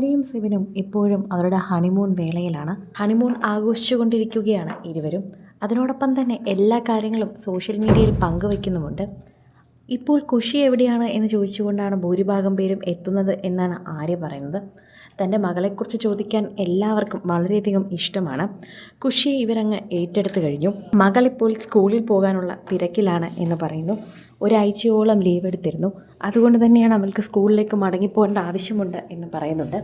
ആര്യയും സിവനും ഇപ്പോഴും അവരുടെ ഹണിമൂൺ വേളയിലാണ്. ഹണിമൂൺ ആഘോഷിച്ചുകൊണ്ടിരിക്കുകയാണ് ഇരുവരും. അതിനോടൊപ്പം തന്നെ എല്ലാ കാര്യങ്ങളും സോഷ്യൽ മീഡിയയിൽ പങ്കുവയ്ക്കുന്നുമുണ്ട്. ഇപ്പോൾ കുഷി എവിടെയാണ് എന്ന് ചോദിച്ചുകൊണ്ടാണ് ഭൂരിഭാഗം പേരും എത്തുന്നത് എന്നാണ് ആര്യ പറയുന്നത്. തന്റെ മകളെക്കുറിച്ച് ചോദിക്കാൻ എല്ലാവർക്കും വളരെയധികം ഇഷ്ടമാണ്. കുഷിയെ ഇവരങ്ങ് ഏറ്റെടുത്ത് കഴിഞ്ഞു. മകളിപ്പോൾ സ്കൂളിൽ പോകാനുള്ള തിരക്കിലാണ് എന്ന് പറയുന്നു. ഒരാഴ്ചയോളം ലീവ് എടുത്തിരുന്നു. അതുകൊണ്ട് തന്നെയാണ് അവൾക്ക് സ്കൂളിലേക്ക് മടങ്ങിപ്പോകേണ്ട ആവശ്യമുണ്ട് എന്ന് പറയുന്നുണ്ട്.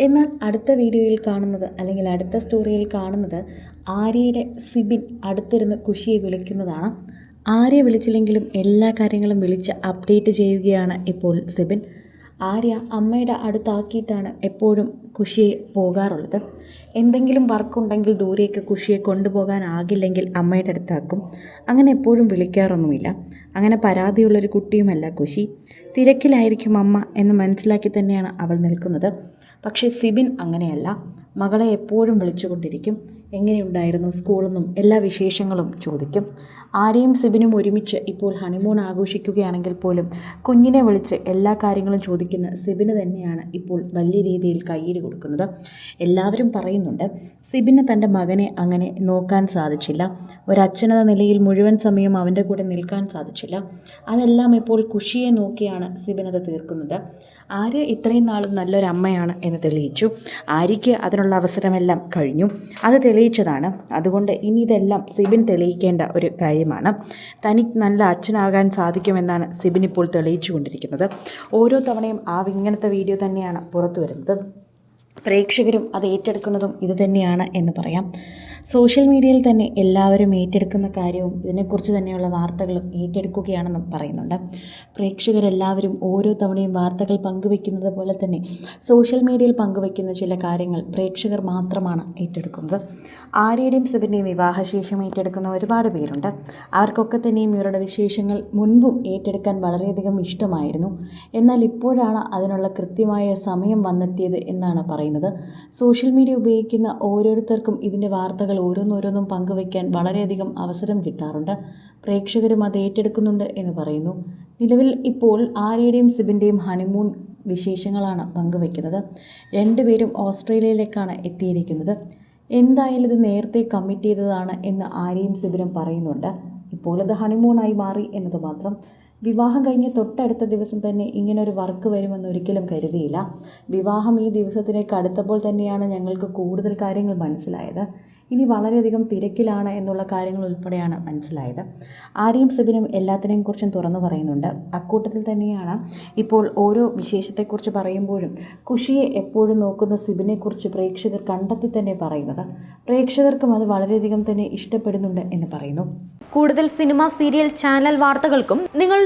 എന്നാൽ അടുത്ത വീഡിയോയിൽ കാണുന്നത് അല്ലെങ്കിൽ അടുത്ത സ്റ്റോറിയിൽ കാണുന്നത് ആര്യയുടെ സിബിൻ അടുത്തിരുന്ന് കുഷിയെ വിളിക്കുന്നതാണ്. ആര്യ വിളിച്ചില്ലെങ്കിലും എല്ലാ കാര്യങ്ങളും വിളിച്ച് അപ്ഡേറ്റ് ചെയ്യുകയാണ് ഇപ്പോൾ സിബിൻ. ആര്യ അമ്മയുടെ അടുത്താക്കിയിട്ടാണ് എപ്പോഴും കുഷിയെ പോകാറുള്ളത്. എന്തെങ്കിലും വർക്കുണ്ടെങ്കിൽ ദൂരേക്ക് കുഷിയെ കൊണ്ടുപോകാനാകില്ലെങ്കിൽ അമ്മയുടെ അടുത്താക്കും. അങ്ങനെ എപ്പോഴും വിളിക്കാറൊന്നുമില്ല. അങ്ങനെ പരാതിയുള്ളൊരു കുട്ടിയുമല്ല കുഷി. തിരക്കിലായിരിക്കും അമ്മ എന്ന് മനസ്സിലാക്കി തന്നെയാണ് അവൾ നിൽക്കുന്നത്. പക്ഷേ സിബിൻ അങ്ങനെയല്ല. മകളെ എപ്പോഴും വിളിച്ചുകൊണ്ടിരിക്കും. എങ്ങനെയുണ്ടായിരുന്നു സ്കൂളെന്നും എല്ലാ വിശേഷങ്ങളും ചോദിക്കും. ആരെയും സിബിനും ഒരുമിച്ച് ഇപ്പോൾ ഹണിമൂൺ ആഘോഷിക്കുകയാണെങ്കിൽ പോലും കുഞ്ഞിനെ വിളിച്ച് എല്ലാ കാര്യങ്ങളും ചോദിക്കുന്ന സിബിന് തന്നെയാണ് ഇപ്പോൾ വലിയ രീതിയിൽ കയ്യേടി കൊടുക്കുന്നത്. എല്ലാവരും പറയുന്നുണ്ട് സിബിന് തന്റെ മകനെ അങ്ങനെ നോക്കാൻ സാധിച്ചില്ല. ഒരച്ഛനെന്ന നിലയിൽ മുഴുവൻ സമയം അവന്റെ കൂടെ നിൽക്കാൻ സാധിച്ചില്ല. അതെല്ലാം ഇപ്പോൾ കുഷിയെ നോക്കിയാണ് സിബിനത് തീർക്കുന്നത്. ആര് ഇത്രയും നാളും നല്ലൊരമ്മയാണ് എന്ന് തെളിയിച്ചു. ആര്യയ്ക്ക് അതിനുള്ള അവസരമെല്ലാം കഴിഞ്ഞു. അത് തെളിയിച്ചതാണ്. അതുകൊണ്ട് ഇനി ഇതെല്ലാം സിബിൻ തെളിയിക്കേണ്ട ഒരു കാര്യമാണ്. തനിക്ക് നല്ല അച്ഛനാകാൻ സാധിക്കുമെന്നാണ് സിബിൻ ഇപ്പോൾ തെളിയിച്ചു കൊണ്ടിരിക്കുന്നത്. ഓരോ തവണയും ആ ഇങ്ങനത്തെ വീഡിയോ തന്നെയാണ് പുറത്തു വരുന്നത്. പ്രേക്ഷകരും അത് ഏറ്റെടുക്കുന്നതും ഇത് തന്നെയാണ് എന്ന് പറയാം. സോഷ്യൽ മീഡിയയിൽ തന്നെ എല്ലാവരും ഏറ്റെടുക്കുന്ന കാര്യവും ഇതിനെക്കുറിച്ച് തന്നെയുള്ള വാർത്തകളും ഏറ്റെടുക്കുകയാണെന്നും പറയുന്നുണ്ട്. പ്രേക്ഷകരെല്ലാവരും ഓരോ തവണയും വാർത്തകൾ പങ്കുവെക്കുന്നത് പോലെ തന്നെ സോഷ്യൽ മീഡിയയിൽ പങ്കുവെക്കുന്ന ചില കാര്യങ്ങൾ പ്രേക്ഷകർ മാത്രമാണ് ഏറ്റെടുക്കുന്നത്. ആര്യയുടെയും സിബിന്റെയും വിവാഹശേഷം ഏറ്റെടുക്കുന്ന ഒരുപാട് പേരുണ്ട്. അവർക്കൊക്കെ തന്നെയും ഇവരുടെ വിശേഷങ്ങൾ മുൻപും ഏറ്റെടുക്കാൻ വളരെയധികം ഇഷ്ടമായിരുന്നു. എന്നാൽ ഇപ്പോഴാണ് അതിനുള്ള കൃത്യമായ സമയം വന്നെത്തിയത് എന്നാണ് പറയുന്നത്. സോഷ്യൽ മീഡിയ ഉപയോഗിക്കുന്ന ഓരോരുത്തർക്കും ഇതിന്റെ വാർത്തകൾ ഓരോന്നോരോന്നും പങ്കുവയ്ക്കാൻ വളരെയധികം അവസരം കിട്ടാറുണ്ട്. പ്രേക്ഷകരും അത് ഏറ്റെടുക്കുന്നുണ്ട് എന്ന് പറയുന്നു. നിലവിൽ ഇപ്പോൾ ആര്യയുടെയും സിബിന്റെയും ഹണിമൂൺ വിശേഷങ്ങളാണ് പങ്കുവയ്ക്കുന്നത്. രണ്ടുപേരും ഓസ്ട്രേലിയയിലേക്കാണ് എത്തിയിരിക്കുന്നത്. എന്തായാലും ഇത് നേരത്തെ കമ്മിറ്റ് ചെയ്തതാണ് എന്ന് ആര്യയും സിബിനും പറയുന്നുണ്ട്. ഇപ്പോൾ അത് ഹണിമൂണായി മാറി എന്നത് മാത്രം. വിവാഹം കഴിഞ്ഞ് തൊട്ടടുത്ത ദിവസം തന്നെ ഇങ്ങനൊരു വർക്ക് വരുമെന്ന് ഒരിക്കലും കരുതിയില്ല. വിവാഹം ഈ ദിവസത്തിലേക്ക് അടുത്തപ്പോൾ തന്നെയാണ് ഞങ്ങൾക്ക് കൂടുതൽ കാര്യങ്ങൾ മനസ്സിലായത്. ഇനി വളരെയധികം തിരക്കിലാണ് എന്നുള്ള കാര്യങ്ങൾ ഉൾപ്പെടെയാണ് മനസ്സിലായത്. ആരെയും സിബിനും എല്ലാത്തിനെയും കുറിച്ചും തുറന്നു പറയുന്നുണ്ട്. അക്കൂട്ടത്തിൽ തന്നെയാണ് ഇപ്പോൾ ഓരോ വിശേഷത്തെക്കുറിച്ച് പറയുമ്പോഴും കുഷിയെ എപ്പോഴും നോക്കുന്ന സിബിനെക്കുറിച്ച് പ്രേക്ഷകർ കണ്ടെത്തി തന്നെ പറയുന്നത്. പ്രേക്ഷകർക്കും അത് വളരെയധികം തന്നെ ഇഷ്ടപ്പെടുന്നുണ്ട് എന്ന് പറയുന്നു. കൂടുതൽ സിനിമ സീരിയൽ ചാനൽ വാർത്തകൾക്കും